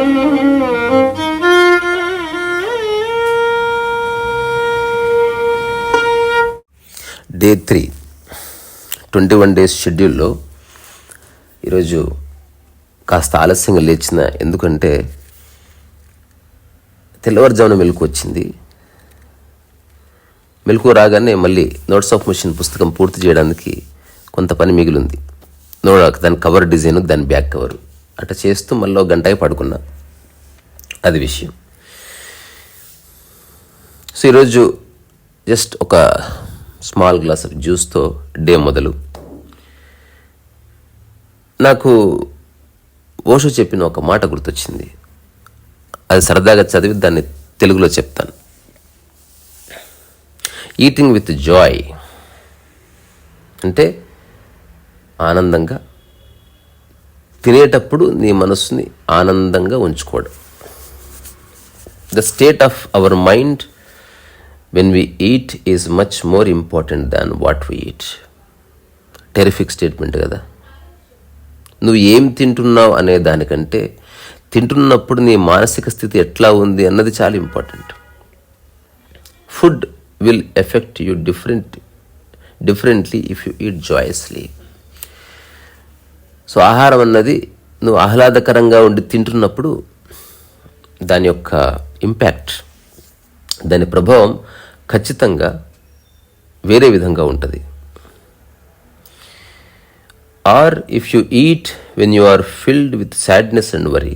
Day three twenty one days షెడ్యూల్లో ఈరోజు కాస్త ఆలస్యంగా లేచిన ఎందుకంటే తెల్లవారుజామున మెలకు వచ్చింది. మెలకు రాగానే మళ్ళీ నోట్స్ ఆఫ్ మిషన్ పుస్తకం పూర్తి చేయడానికి కొంత పని మిగిలింది. నో దాని కవర్ డిజైన్ దాని బ్యాక్ కవర్. అట చేస్తూ మళ్ళీ ఒక గంటకి పడుకున్నా. అది విషయం. సో ఈరోజు జస్ట్ ఒక స్మాల్ గ్లాస్ ఆఫ్ జ్యూస్తో డే మొదలు. నాకు ఓషో చెప్పిన ఒక మాట గుర్తొచ్చింది. అది సరదాగా చదివి దాన్ని తెలుగులో చెప్తాను. ఈటింగ్ విత్ జాయ్ అంటే ఆనందంగా తినేటప్పుడు నీ మనస్సుని ఆనందంగా ఉంచుకోవడం. The state of our mind when we eat is much more important than what we eat terrific statement కదా. నువ్వు ఏం తింటున్నావు అనే దానికంటే తింటున్నప్పుడు నీ మానసిక స్థితి ఎట్లా ఉంది అన్నది చాలా important food will affect you different differently if you eat joyously so ఆహారం అన్నది నువ్వు ఆహ్లాదకరంగా ఉండి తింటున్నప్పుడు దాని యొక్క ఇంపాక్ట్ దాని ప్రభావం ఖచ్చితంగా వేరే విధంగా ఉంటుంది. Or if you eat when you are filled with sadness and worry.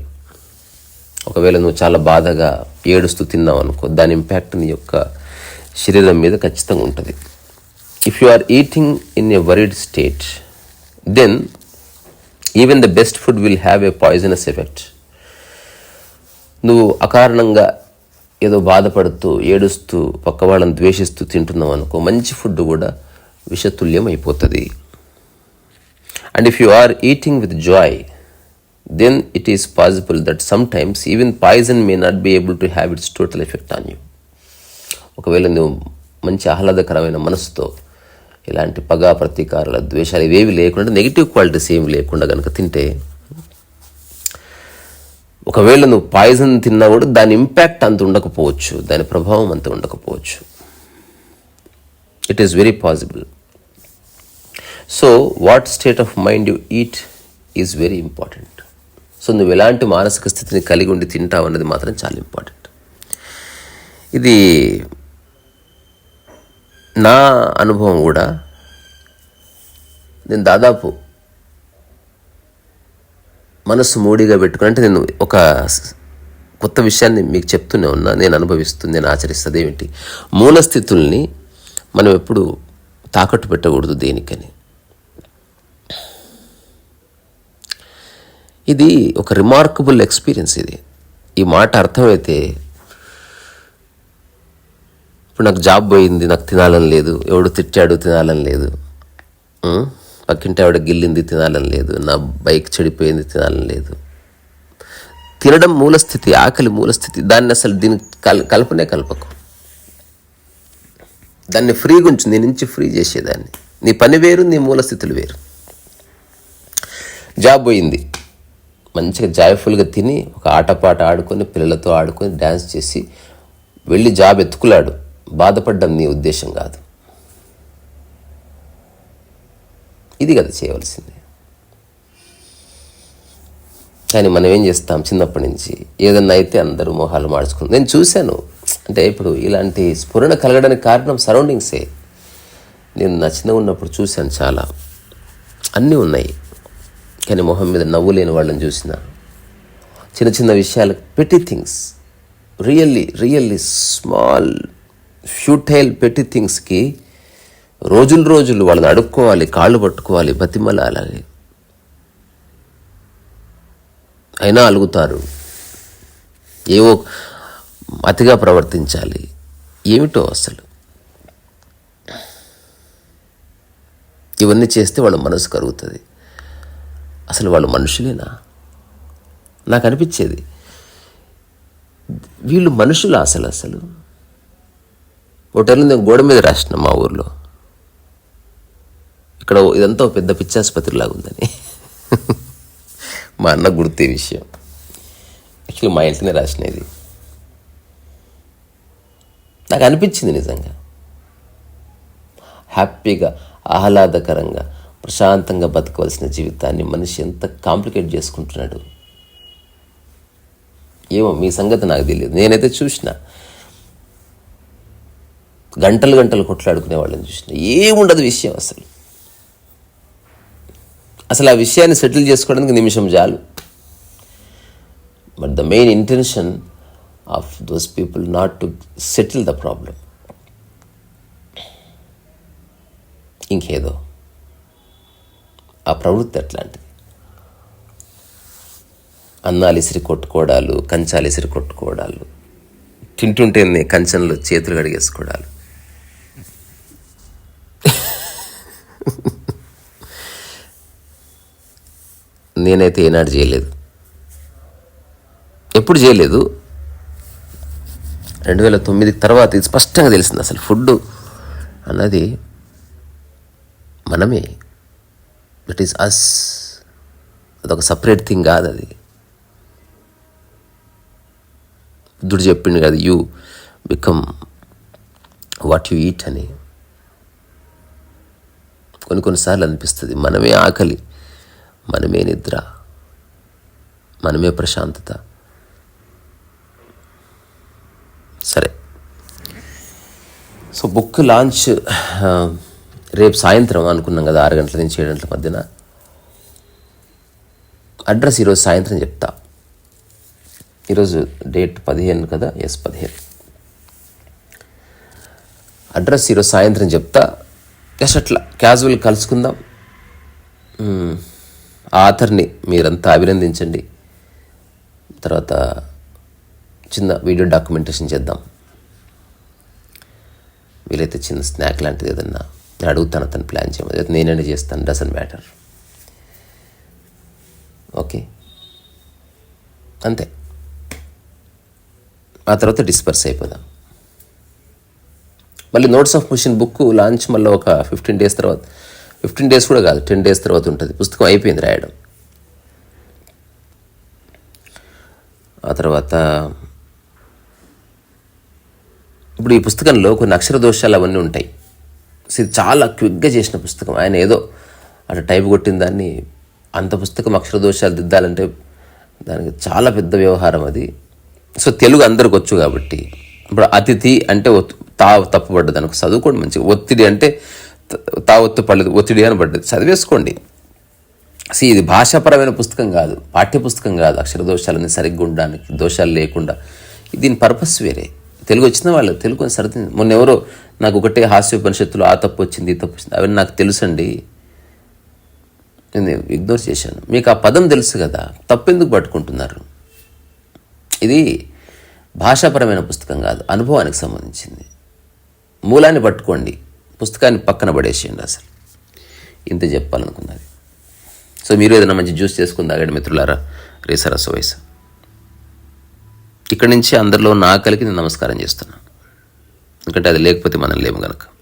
ఒకవేళ నువ్వు చాలా బాధగా ఏడుస్తూ తిన్నావు అనుకో దాని ఇంపాక్ట్ నీ యొక్క శరీరం మీద ఖచ్చితంగా ఉంటుంది. If you are eating in a worried state then even the best food will have a poisonous effect నువ్వు అకారణంగా ఏదో బాధపడుతూ ఏడుస్తూ పక్క వాళ్ళని ద్వేషిస్తూ తింటున్నావు అనుకో మంచి ఫుడ్ కూడా విషతుల్యం అయిపోతుంది. And if you are eating with joy then it is possible that sometimes even poison may not be able to have its total effect on you ఒకవేళ నువ్వు మంచి ఆహ్లాదకరమైన మనసుతో ఇలాంటి పగ ప్రతీకారాల ద్వేషాలు ఇవేవి లేకుండా నెగిటివ్ క్వాలిటీస్ ఏమి లేకుండా కనుక తింటే ఒకవేళ నువ్వు పాయిజన్ తిన్నా కూడా దాని ఇంపాక్ట్ అంత ఉండకపోవచ్చు దాని ప్రభావం అంత ఉండకపోవచ్చు. It is very possible so what state of mind you eat is very important so నువ్వు ఎలాంటి మానసిక స్థితిని కలిగి ఉండి తింటావు అన్నది మాత్రం చాలా ఇంపార్టెంట్ ఇది నా అనుభవం కూడా నేను దాదాపు మనసు మూడిగా పెట్టుకుని అంటే నేను ఒక కొత్త విషయాన్ని మీకు చెప్తూనే ఉన్నా నేను అనుభవిస్తుంది నేను ఆచరిస్తుంది ఏమిటి? మూలస్థితుల్ని మనం ఎప్పుడు తాకట్టు పెట్టకూడదు దేనికని. ఇది ఒక రిమార్కబుల్ ఎక్స్పీరియన్స్ ఇది. ఈ మాట అర్థమైతే ఇప్పుడు నాకు జాబ్ పోయింది నాకు తినాలని లేదు. ఎవడు తిట్టాడు తినాలని లేదు. పక్కింటి ఆవిడ గిల్లింది తినాలని లేదు. నా బైక్ చెడిపోయింది తినాలని లేదు. తినడం మూలస్థితి ఆకలి మూలస్థితి దాన్ని అసలు దీని కల్ కల్పనే కల్పకు. దాన్ని ఫ్రీగా ఉంచు నీ నుంచి ఫ్రీ చేసేదాన్ని. నీ పని వేరు నీ మూలస్థితులు వేరు. జాబ్ పోయింది. మంచిగా జాయ్ఫుల్గా తిని ఒక ఆటపాట ఆడుకొని పిల్లలతో ఆడుకొని డ్యాన్స్ చేసి వెళ్ళి జాబ్ ఎత్తుకులాడు. బాధపడ్డం నీ ఉద్దేశం కాదు. ఇది కదా చేయవలసింది. కానీ మనం ఏం చేస్తాం? చిన్నప్పటి నుంచి ఏదన్నా అయితే అందరూ మొహాలు మార్చుకుని నేను చూశాను. అంటే ఇప్పుడు ఇలాంటి స్ఫురణ కలగడానికి కారణం సరౌండింగ్సే. నేను నా చిన్న ఉన్నప్పుడు చూశాను చాలా. అన్నీ ఉన్నాయి. కానీ మొహం మీద నవ్వు లేని వాళ్ళని చూసిన. చిన్న చిన్న విషయాలు petty things. Really really small futile petty థింగ్స్కి రోజులు రోజులు వాళ్ళని అడుక్కోవాలి కాళ్ళు పట్టుకోవాలి బతిమలాలి అయినా అలుగుతారు. ఏవో అతిగా ప్రవర్తించాలి. ఏమిటో అసలు? ఇవన్నీ చేస్తే వాళ్ళ మనసు కరుగుతుంది. అసలు వాళ్ళు మనుషులేనా? నాకు అనిపించేది. వీళ్ళు మనుషులు అసలు అసలు? ఒకటర్లు నేను గోడ మీద రాసిన మా ఊర్లో. ఇక్కడ ఇదంతా పెద్ద పిచ్చాసుపత్రి లాగా ఉందని. మా అన్న గుర్తే విషయం. యాక్చువల్లీ మా ఇంట్లోనే రాసినది నాకు అనిపించింది నిజంగా. హ్యాపీగా ఆహ్లాదకరంగా ప్రశాంతంగా బతకవలసిన జీవితాన్ని మనిషి ఎంత కాంప్లికేట్ చేసుకుంటున్నాడు. ఏమో మీ సంగతి నాకు తెలియదు. నేనైతే చూసిన. గంటలు గంటలు కొట్లాడుకునే వాళ్ళని చూసిన ఏముండదు విషయం అసలు. అసలు ఆ విషయాన్ని సెటిల్ చేసుకోవడానికి నిమిషం చాలు. But the main intention of those people not to settle the problem ఇంకేదో. ఆ ప్రవృత్తి అట్లాంటిది. అన్నాలు ఇసిరి కొట్టుకోవడాలు కంచాలు ఇసిరి కొట్టుకోవడాలు తింటుంటే కంచంలో చేతులు కడిగేసుకోవడాలు. నేనైతే ఏనాడు చేయలేదు. ఎప్పుడు చేయలేదు. రెండు వేల తొమ్మిది తర్వాత ఇది స్పష్టంగా తెలిసింది అసలు. ఫుడ్ అన్నది మనమే. దట్ ఈస్ అస్ అదొక సపరేట్ థింగ్ కాదు అది. బుద్ధుడు చెప్పిండు కదా you become what you eat అని. కొన్ని కొన్నిసార్లు అనిపిస్తుంది. మనమే ఆకలి. మనమే నిద్ర మనమే ప్రశాంతత. సరే. సో బుక్ లాంచ్ రేపు సాయంత్రం అనుకున్నాం కదా ఆరు గంటల నుంచి ఏడు గంటల మధ్యన. అడ్రస్ ఈరోజు సాయంత్రం చెప్తా. ఈరోజు డేట్ పదిహేను కదా ఎస్ పదిహేను. అడ్రస్ ఈరోజు సాయంత్రం చెప్తా. జస్ట్ అట్లా క్యాజువల్ కలుసుకుందాం. ఆథర్ని మీరంతా అభినందించండి. తర్వాత చిన్న వీడియో డాక్యుమెంటేషన్ చేద్దాం. వీలైతే చిన్న స్నాక్ లాంటిది ఏదన్నా నేను అడుగుతాను అతను ప్లాన్ చేయమని. అయితే చేస్తాను డజన్ మ్యాటర్. ఓకే. అంతే. ఆ తర్వాత డిస్పర్స్ అయిపోదాం. మళ్ళీ notes of mission book launch మళ్ళీ ఒక ఫిఫ్టీన్ డేస్ తర్వాత. ఫిఫ్టీన్ డేస్ కూడా కాదు టెన్ డేస్ తర్వాత ఉంటుంది. పుస్తకం అయిపోయింది రాయడం. ఆ తర్వాత ఇప్పుడు ఈ పుస్తకంలో కొన్ని అక్షర దోషాలు అవన్నీ ఉంటాయి. సో ఇది చాలా క్విక్గా చేసిన పుస్తకం. ఆయన ఏదో అటు టైప్ కొట్టిన దాన్ని అంత పుస్తకం అక్షర దోషాలు దిద్దాలంటే దానికి చాలా పెద్ద వ్యవహారం అది. సో తెలుగు అందరికి వచ్చు కాబట్టి. ఇప్పుడు అతిథి అంటే తా తప్పుపడ్డది అనుకో చదువుకోండి మంచిగా ఒత్తిడి అంటే తావత్తు తా ఒత్తు పడలేదు ఒత్తిడి అని పడ్డది చదివేసుకోండి. సి ఇది భాషాపరమైన పుస్తకం కాదు. పాఠ్య పుస్తకం కాదు. అక్షర దోషాలని సరిగ్గా ఉండడానికి దోషాలు లేకుండా. దీని పర్పస్ వేరే. తెలుగు వచ్చిన వాళ్ళు తెలుగు సరి సరిది. మొన్న ఎవరో నాకు ఒకటే హాస్యోపనిషత్తులు ఆ తప్పు వచ్చింది ఈ తప్పు వచ్చింది అవన్నీ నాకు తెలుసండి. నేను ఇగ్నోర్ చేశాను. మీకు ఆ పదం తెలుసు కదా తప్పు ఎందుకు పట్టుకుంటున్నారు? ఇది భాషాపరమైన పుస్తకం కాదు అనుభవానికి సంబంధించింది. మూలాన్ని పట్టుకోండి. పుస్తకాన్ని పక్కన పడేసేయండి అసలు. ఇంత చెప్పాలనుకున్నది. సో మీరు ఏదైనా మంచి జ్యూస్ చేసుకుని తాగండి మిత్రులారా? రేసరస వయసు ఇక్కడి నుంచి అందరిలో ఉన్న ఆకలికి నేను నమస్కారం చేస్తున్నాను ఎందుకంటే అది లేకపోతే మనం లేము కనుక